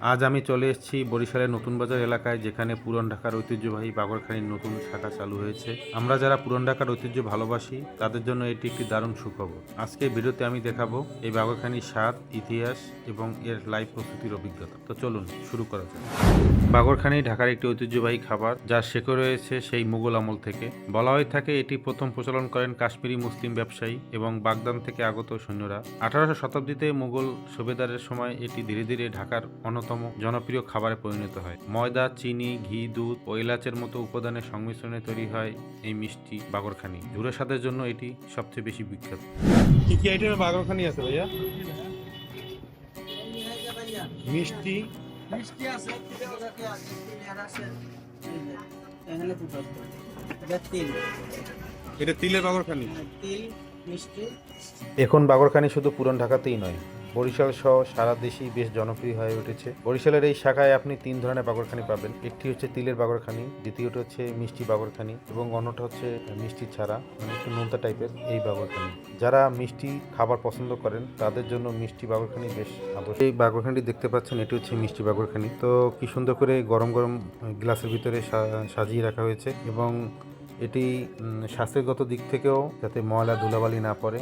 আজ আমি চলে এসেছি বরিশালের নতুন বাজার এলাকায়, যেখানে পুরন ঢাকার ঐতিহ্যবাহী বাগরখানির নতুন শাখা চালু হয়েছে। আমরা যারা পুরন ঢাকার ঐতিহ্য ভালোবাসি, তাদের জন্য এটি একটি দারুণ সুখবর। আজকে ভিডিওতে আমি দেখাবো এই বাগরখানির স্বাদ, ইতিহাস এবং এর লাইভ প্রস্তুতির অভিজ্ঞতা। তো চলুন, শুরু করা যাক। বাগরখানি ঢাকার একটি ঐতিহ্যবাহী খাবার, যার শেকড় রয়েছে সেই মুঘল আমল থেকে। বলা হয়ে থাকে, এটি প্রথম প্রচলন করেন কাশ্মীরি মুসলিম ব্যবসায়ী এবং বাগদান থেকে আগত সৈন্যরা। আঠারোশো শতাব্দীতে মুঘল সুবেদারের সময় এটি ধীরে ধীরে ঢাকার অন্যতম জনপ্রিয় খাবারে পরিণত হয়। ময়দা, চিনি, ঘি, দুধ ও এলাচের মতো উপাদানের সংমিশ্রণে তৈরি হয় এই মিষ্টি বাগরখানি। ঝুড়ে স্বাদের জন্য এটি সবচেয়ে বেশি বিখ্যাত। কি কি আইটেমের বাগরখানি আছে ভাইয়া? মিষ্টি মিষ্টি আছে তিলেও আছে তিলের আছে এখানে দুটো এটা তিল। এটা তিলের বাগরখানি? তিল মিষ্টি। এখন বাগরখানি শুধু পুরন ঢাকাতেই নয় বরিশাল সহ সারা দেশেই বেশ জনপ্রিয় হয়ে উঠেছে। বরিশালের এই শাখায় আপনি তিন ধরনের বাগরখানি পাবেন। একটি হচ্ছে তিলের বাগরখানি দ্বিতীয়টা হচ্ছে মিষ্টি বাগরখানি এবং অন্যটা হচ্ছে মিষ্টি ছাড়া মানে একটু নোনতা টাইপের এই বাগরখানি যারা মিষ্টি খাবার পছন্দ করেন, তাদের জন্য মিষ্টি বাগরখানি বেশ আদর্শ। এই বাগরখানি দেখতে পাচ্ছেন, এটি হচ্ছে মিষ্টি বাগরখানি তো কি সুন্দর করে গরম গরম গ্লাসের ভিতরে সাজিয়ে রাখা হয়েছে এবং এটি স্বাস্থ্যগত দিক থেকেও যাতে ময়লা ধুলাবালি না পড়ে।